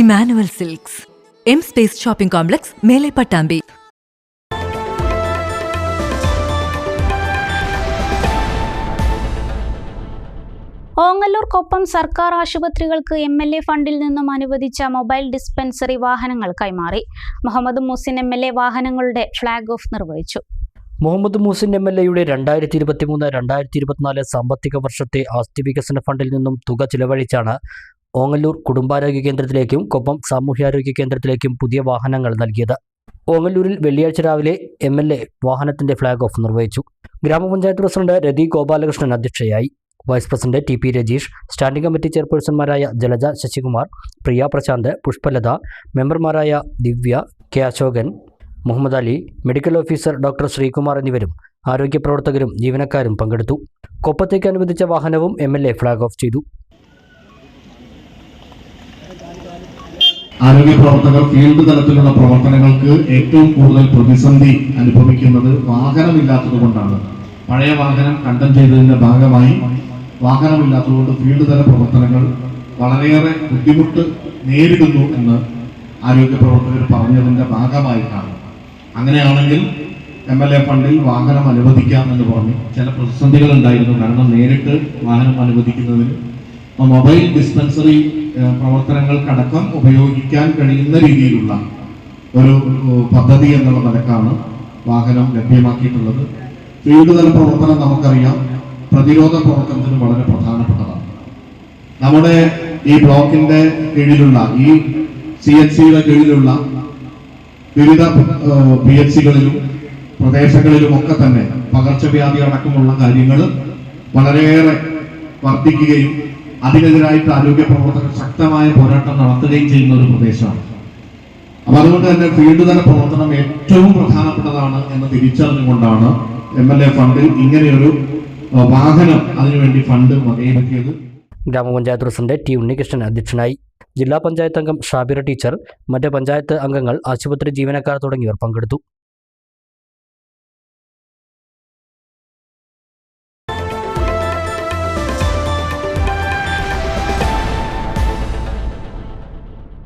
Emmanuel silks. M space shopping complex മേലെ പട്ടാമ്പി. ഓങ്ങല്ലൂർ കൊപ്പം സർക്കാർ ആശുപത്രികൾക്ക് എം എൽ എ ഫണ്ടിൽ നിന്നും അനുവദിച്ച മൊബൈൽ ഡിസ്പെൻസറി വാഹനങ്ങൾ കൈമാറി. Muhammad Muhsin M L A വാഹനങ്ങളുടെ ഫ്ളാഗ് ഓഫ് നിർവഹിച്ചു. മുഹമ്മദ് മൂസിൻ എം എൽ എയുടെ രണ്ടായിരത്തി ഇരുപത്തിമൂന്ന് രണ്ടായിരത്തി ഇരുപത്തിനാല് സാമ്പത്തിക വർഷത്തെ ആസ്തി വികസന ഫണ്ടിൽ നിന്നും തുക ചിലവഴിച്ചാണ് ഓങ്ങല്ലൂർ കുടുംബാരോഗ്യ കേന്ദ്രത്തിലേക്കും കൊപ്പം സാമൂഹ്യാരോഗ്യ കേന്ദ്രത്തിലേക്കും പുതിയ വാഹനങ്ങൾ നൽകിയത്. ഓങ്ങല്ലൂരിൽ വെള്ളിയാഴ്ച രാവിലെ എം എൽ എ വാഹനത്തിന്റെ ഫ്ളാഗ് ഓഫ് നിർവഹിച്ചു. ഗ്രാമപഞ്ചായത്ത് പ്രസിഡന്റ് രതി ഗോപാലകൃഷ്ണൻ അധ്യക്ഷയായി. Vice president T P Rajeesh standing committee ചെയർപേഴ്സൺമാരായ Jalaja Sasikumar Priya Prashant Pushpalatha മെമ്പർമാരായ Divya K Asokan Muhammad Ali medical officer doctor Sreekumar എന്നിവരും ആരോഗ്യ പ്രവർത്തകരും ജീവനക്കാരും പങ്കെടുത്തു. കൊപ്പത്തേക്ക് അനുവദിച്ച വാഹനവും എം ഫ്ളാഗ് ഓഫ് ചെയ്തു. ആരോഗ്യ പ്രവർത്തകർ ഫീൽഡ് തലത്തിലുള്ള പ്രവർത്തനങ്ങൾക്ക് ഏറ്റവും കൂടുതൽ പ്രതിസന്ധി അനുഭവിക്കുന്നത് വാഹനമില്ലാത്തത് കൊണ്ടാണ് പഴയ വാഹനം കണ്ടം ചെയ്തതിന്റെ ഭാഗമായി വാഹനമില്ലാത്തതുകൊണ്ട് ഫീൽഡ് തല പ്രവർത്തനങ്ങൾ വളരെയേറെ ബുദ്ധിമുട്ട് നേരിടുന്നു എന്ന് ആരോഗ്യ പ്രവർത്തകർ പറഞ്ഞതിന്റെ ഭാഗമായിട്ടാണ്. അങ്ങനെയാണെങ്കിൽ എം എൽ എ ഫണ്ടിൽ വാഹനം അനുവദിക്കാം എന്ന് പറഞ്ഞു ചില പ്രതിസന്ധികൾ ഉണ്ടായിരുന്നു. കാരണം നേരിട്ട് വാഹനം അനുവദിക്കുന്നതിന് മൊബൈൽ ഡിസ്പെൻസറി പ്രവർത്തനങ്ങൾക്കടക്കം ഉപയോഗിക്കാൻ കഴിയുന്ന രീതിയിലുള്ള ഒരു പദ്ധതി എന്നുള്ള നിലക്കാണ് വാഹനം ലഭ്യമാക്കിയിട്ടുള്ളത്. ഫീൽഡ് തല പ്രവർത്തനം നമുക്കറിയാം. പ്രതിരോധ പ്രവർത്തനത്തിന് വളരെ പ്രധാനപ്പെട്ടതാണ്. നമ്മുടെ ഈ ബ്ലോക്കിന്റെ കീഴിലുള്ള ഈ സി എച്ച് സിയുടെ കീഴിലുള്ള വിവിധ പി എച്ച് സികളിലും പ്രദേശങ്ങളിലും ഒക്കെ തന്നെ പകർച്ചവ്യാധി അടക്കമുള്ള കാര്യങ്ങൾ വളരെയേറെ വർദ്ധിക്കുകയും അതിനെതിരായിട്ട് ആരോഗ്യ പ്രവർത്തകർ ശക്തമായ പോരാട്ടം നടത്തുകയും ചെയ്യുന്ന ഒരു പ്രദേശമാണ്. അപ്പൊ അതുകൊണ്ട് തന്നെ ഫീൽഡ് തല പ്രവർത്തനം ഏറ്റവും പ്രധാനപ്പെട്ടതാണ് എന്ന് തിരിച്ചറിഞ്ഞുകൊണ്ടാണ് എം എൽ എ ഫണ്ടിൽ ഇങ്ങനെയൊരു വാഹനം അതിനുവേണ്ടി ഫണ്ട് വകയിരുത്തിയത്. ഗ്രാമപഞ്ചായത്ത് പ്രസിഡന്റ് ടി ഉണ്ണികൃഷ്ണൻ അധ്യക്ഷനായി. ജില്ലാ പഞ്ചായത്ത് അംഗം ഷാബിറ ടീച്ചർ മറ്റ് പഞ്ചായത്ത് അംഗങ്ങൾ ആശുപത്രി ജീവനക്കാർ തുടങ്ങിയവർ പങ്കെടുത്തു.